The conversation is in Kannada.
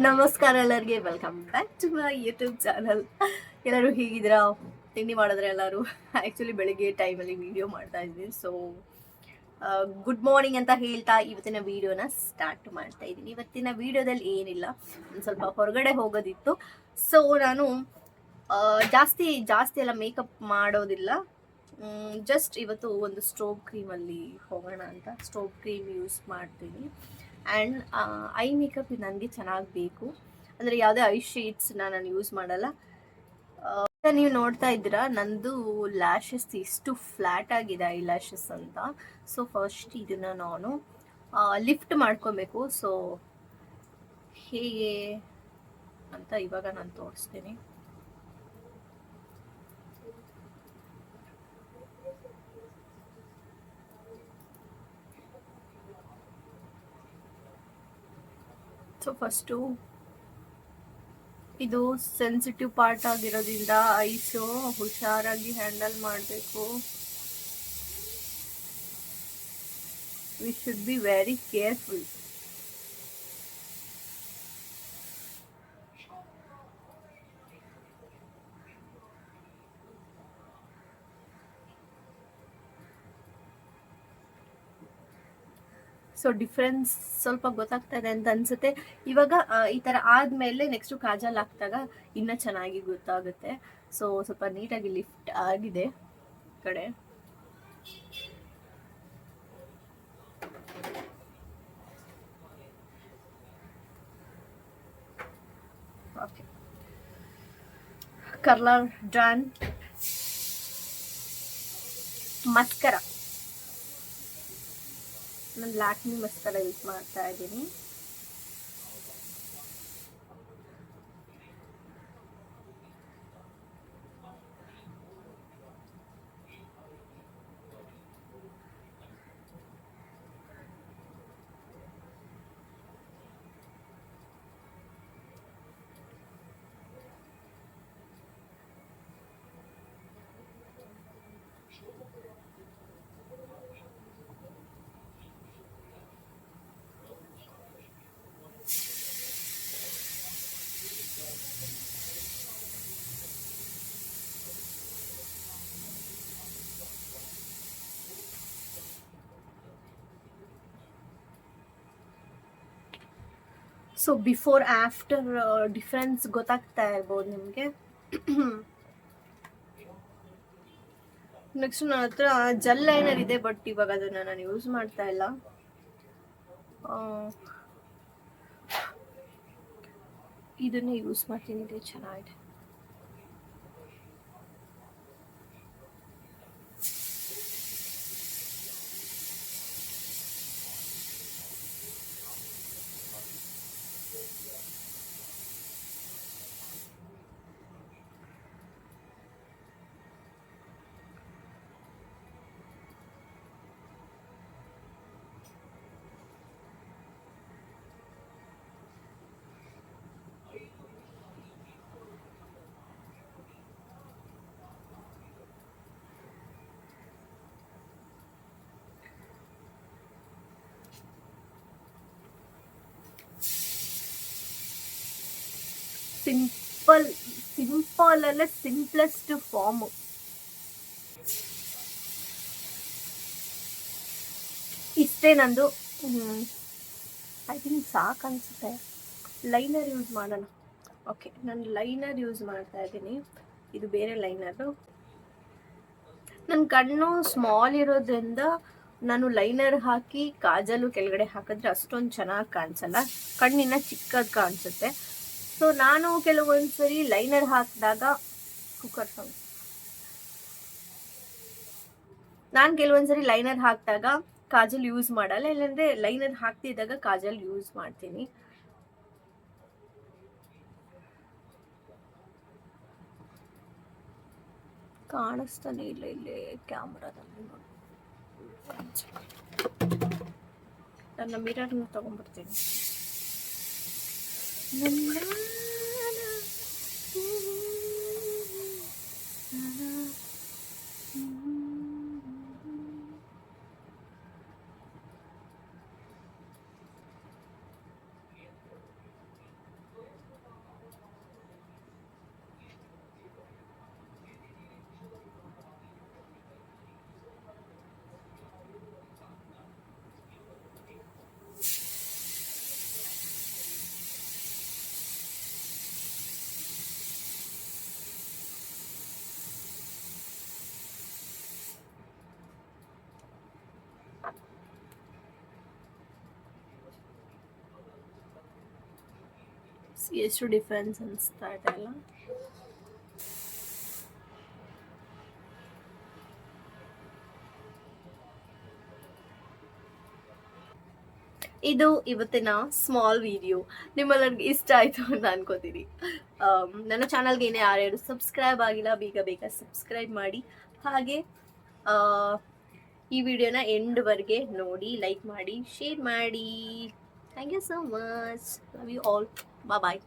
ನಮಸ್ಕಾರ ಎಲ್ಲರಿಗೆ. Welcome back to my YouTube channel ಎಲ್ಲರೂ ಹೀಗಿದ್ದೀರಾ? ತಿಂಡಿ ಮಾಡಿದ್ರೆ ಎಲ್ಲರೂ? ಆ್ಯಕ್ಚುಲಿ ಬೆಳಿಗ್ಗೆ ಟೈಮಲ್ಲಿ ವಿಡಿಯೋ ಮಾಡ್ತಾ ಇದ್ದೀನಿ. ಸೊ ಗುಡ್ ಮಾರ್ನಿಂಗ್ ಅಂತ ಹೇಳ್ತಾ ಇವತ್ತಿನ ವಿಡಿಯೋನ ಸ್ಟಾರ್ಟ್ ಮಾಡ್ತಾ ಇದ್ದೀನಿ. ಇವತ್ತಿನ ವಿಡಿಯೋದಲ್ಲಿ ಏನಿಲ್ಲ, ಒಂದು ಸ್ವಲ್ಪ ಹೊರಗಡೆ ಹೋಗೋದಿತ್ತು. ಸೊ ನಾನು ಜಾಸ್ತಿ ಜಾಸ್ತಿ ಎಲ್ಲ ಮೇಕಪ್ ಮಾಡೋದಿಲ್ಲ. ಜಸ್ಟ್ ಇವತ್ತು ಒಂದು ಸ್ಟೋವ್ ಕ್ರೀಮಲ್ಲಿ ಹೋಗೋಣ ಅಂತ. ಸ್ಟೋವ್ ಕ್ರೀಮ್ ಯೂಸ್ ಮಾಡ್ತೀನಿ. ಆ್ಯಂಡ್ ಐ ಮೇಕಪ್ ನನಗೆ ಚೆನ್ನಾಗಿ ಬೇಕು ಅಂದರೆ ಯಾವುದೇ ಐ ಶೇಡ್ಸ್ನ ನಾನು ಯೂಸ್ ಮಾಡಲ್ಲ. ನೀವು ನೋಡ್ತಾ ಇದ್ದೀರಾ, ನಂದು ಲ್ಯಾಶಸ್ ಇಷ್ಟು ಫ್ಲ್ಯಾಟ್ ಆಗಿದೆ ಐ ಲ್ಯಾಶಸ್ ಅಂತ. ಸೊ, ಫಸ್ಟ್ ಇದನ್ನ ನಾನು ಲಿಫ್ಟ್ ಮಾಡ್ಕೊಬೇಕು. ಸೊ, ಹೇಗೆ ಅಂತ ಇವಾಗ ನಾನು ತೋರಿಸ್ತೀನಿ. ಸೊ ಫಸ್ಟು ಇದು ಸೆನ್ಸಿಟಿವ್ ಪಾರ್ಟ್ ಆಗಿರೋದ್ರಿಂದ ಐಸು ಹುಷಾರಾಗಿ ಹ್ಯಾಂಡಲ್ ಮಾಡಬೇಕು. We should be very careful so difference ಸ್ವಲ್ಪ ಗೊತ್ತಾಗ್ತಾ ಇದೆ ಅಂತ ಅನ್ಸುತ್ತೆ. ಇವಾಗ ಈ ತರ ಆದ್ಮೇಲೆ ನೆಕ್ಸ್ಟ್ ಕಾಜಲ್ ಹಾಕ್ದಾಗ ಇನ್ನೂ ಚೆನ್ನಾಗಿ ಗೊತ್ತಾಗುತ್ತೆ. ಸೊ ಸ್ವಲ್ಪ ನೀಟಾಗಿ ಲಿಫ್ಟ್ ಆಗಿದೆ ಕಡೆ. ಓಕೆ ಕರ್ಲರ್ ಡನ್ ಮಸ್ಕರ ನಾನು ಲ್ಯಾಕ್ಮಿ ಮಸ್ಕರ ಯೂಸ್ ಮಾಡ್ತಾ ಇದ್ದೀನಿ. ಸೊ ಬಿಫೋರ್ ಆಫ್ಟರ್ ಡಿಫ್ರೆನ್ಸ್ ಗೊತ್ತಾಗ್ತಾ ಇರ್ಬೋದು ನಿಮಗೆ? ನೆಕ್ಸ್ಟ್ ನನ್ನ ಹತ್ರ ಜೆಲ್ ಲೈನರ್ ಇದೆ ಬಟ್ ಇವಾಗ ಅದನ್ನ ನಾನು ಯೂಸ್ ಮಾಡ್ತಾ ಇಲ್ಲ. ಇದನ್ನ ಯೂಸ್ ಮಾಡ್ತೀನಿ, ಇದೆ ಚೆನ್ನಾಗಿದೆ. ಸಿಂಪಲ್ ಸಿಂಪಲ್ ಅಲ್ಲೇ ಸಿಂಪ್ಲೆಸ್ಟ್ ಫಾರ್ಮ್ ಇಷ್ಟೇ ನಂದು. ಐ ಥಿಂಕ್ ಸಾಕು ಅನ್ಸುತ್ತೆ. ಲೈನರ್ ಯೂಸ್ ಮಾಡೋಣ. ಓಕೆ ನಾನು ಲೈನರ್ ಯೂಸ್ ಮಾಡ್ತಾ ಇದ್ದೀನಿ. ಇದು ಬೇರೆ ಲೈನರು ನನ್ನ ಕಣ್ಣು ಸ್ಮಾಲ್ ಇರೋದ್ರಿಂದ ನಾನು ಲೈನರ್ ಹಾಕಿ ಕಾಜಲು ಕೆಳಗಡೆ ಹಾಕಿದ್ರೆ ಅಷ್ಟೊಂದು ಚೆನ್ನಾಗಿ ಕಾಣಿಸಲ್ಲ. ಕಣ್ಣಿನ ಚಿಕ್ಕದು ಕಾಣಿಸುತ್ತೆ. ಸೊ ನಾನು ಕೆಲವೊಂದು ಸರಿ ಲೈನರ್ ಹಾಕಿದಾಗ ಕುಕ್ಕರ್ ಸೌಂಡ್ ನಾನು ಕೆಲವೊಂದು ಸರಿ ಲೈನರ್ ಹಾಕಿದಾಗ ಕಾಜಲ್ ಯೂಸ್ ಮಾಡಲ್ಲ, ಇಲ್ಲಾಂದ್ರೆ ಲೈನರ್ ಹಾಕ್ತಿದ್ದಾಗ ಕಾಜಲ್ ಯೂಸ್ ಮಾಡ್ತೀನಿ. ಕಾಣಿಸ್ತಾನೆ ಇಲ್ಲ ಇಲ್ಲಿ ಕ್ಯಾಮ್ರಾದಲ್ಲಿ ನೋಡಿ. ನನ್ನ ಮಿರರ್ನ 嗯呐 ಎಷ್ಟು ಡಿಫ್ರೆನ್ಸ್ ಅನಿಸ್ತಾ ಇದೆ ಅಲ್ಲ ಇದು ಇವತ್ತಿನ ಸ್ಮಾಲ್ ವಿಡಿಯೋ ನಿಮ್ಮೆಲ್ಲರಿಗೆ ಇಷ್ಟ ಆಯಿತು ಅಂತ ಅನ್ಕೋತೀನಿ. ಆಮ್, ನನ್ನ ಚಾನಲ್ಗೆ ಏನೇ ಯಾರ್ಯಾರು ಸಬ್ಸ್ಕ್ರೈಬ್ ಆಗಿಲ್ಲ ಬೇಗ ಬೇಗ ಸಬ್ಸ್ಕ್ರೈಬ್ ಮಾಡಿ. ಹಾಗೆ ಈ ವಿಡಿಯೋನ ಎಂಡ್ವರೆಗೆ ನೋಡಿ ಲೈಕ್ ಮಾಡಿ ಶೇರ್ ಮಾಡಿ. Thank you so much love you all Bye bye.